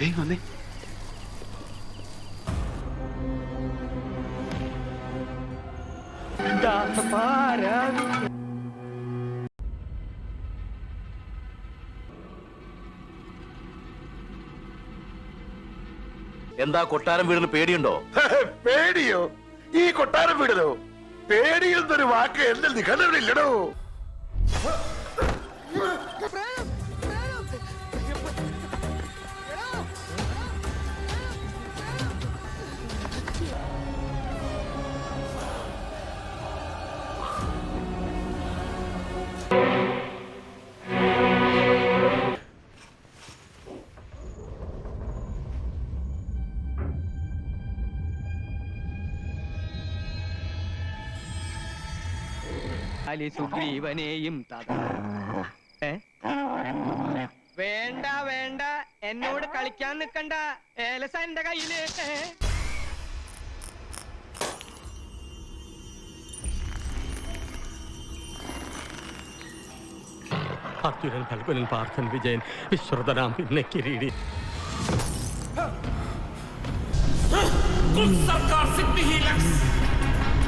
ഏയ് വന്നേ. എന്താ കൊട്ടാരം വീടിന് പേടിയുണ്ടോ? പേടിയോ? ഈ കൊട്ടാരം വീടലോ പേടിയെന്നൊരു വാക്ക് എന്നിൽ നിഘണ്ടനില്ലടോ അലി സുഗ്രീവനെയും വേണ്ട വേണ്ട. എന്നോട് കളിക്കാൻ നിൽക്കണ്ട ഏലസ എന്റെ കയ്യിൽ? അർജുനൻ ഫൽഗുനൻ പാർത്ഥൻ വിജയൻ വിശ്രുതനാം പിന്നെ കിരീടി. സർക്കാർ sarkar sippihi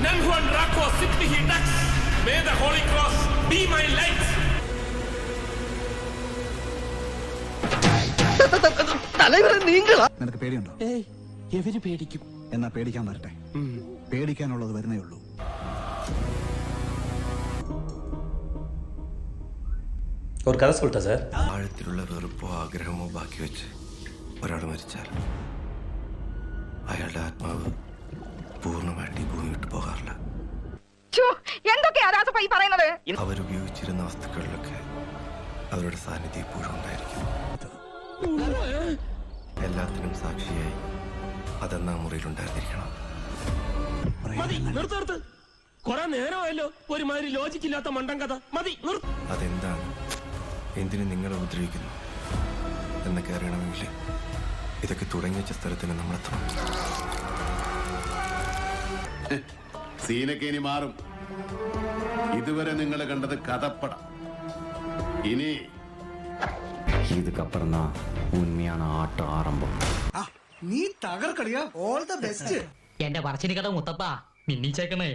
നെൽഹുവൻ റാക്കോ sippihi dax. May the Holy Cross be my light. നിനക്ക് പേടിയുണ്ടോ എവര് പേടിക്കും എന്നാ പേടിക്കാൻ വരട്ടെ പേടിക്കാനുള്ളത് വരുന്നേ ഉള്ളൂ ஒரு கதை சொல்லிட்டேன் சார் ആഴത്തിലുള്ള വെറുപ്പോ ആഗ്രഹമോ ബാക്കി വെച്ച് ഒരാൾ മരിച്ചാൽ അയാളുടെ ആത്മാവ് പൂർണ്ണമായിട്ട് ഈ ഭൂമി വിട്ടു പോകാറില്ല എന്തൊക്കെയാ രാസപ്പ ഈ പറയുന്നത്? അവരുപയോഗിച്ചിരുന്ന വസ്തുക്കളിലൊക്കെ അവരുടെ സാന്നിധ്യം ഇപ്പോഴും ഉണ്ടായിരിക്കും. എല്ലാത്തിനും സാക്ഷിയായി അതെന്നാ മുറിയിലുണ്ടായിരുന്നിരിക്കണം മതി നിർത്ത് നിർത്ത്. കുറെ നേരമായല്ലോ. ഒരുമാതിരി ലോജിക്കില്ലാത്ത മണ്ടൻ കഥ. മതി നിർത്ത്. അതെന്താണ്? എന്തിനു നിങ്ങളെ ഉപദ്രവിക്കുന്നു? എന്നൊക്കെ അറിയണമെങ്കിൽ ഇതൊക്കെ തുടങ്ങി വെച്ച സ്ഥലത്തിന് നമ്മളെത്തണം. സീനൊക്കെ ഇനി മാറും. ഇതുവരെ നിങ്ങൾ കണ്ടത് കഥപ്പട ഇനി இதுக்கப்புறம் தான் உண்மையான ஆட்டம் ஆரம்பம் എന്റെ പറച്ചിന് കഥ മുത്തപ്പ മിന്നിച്ചേക്കണേ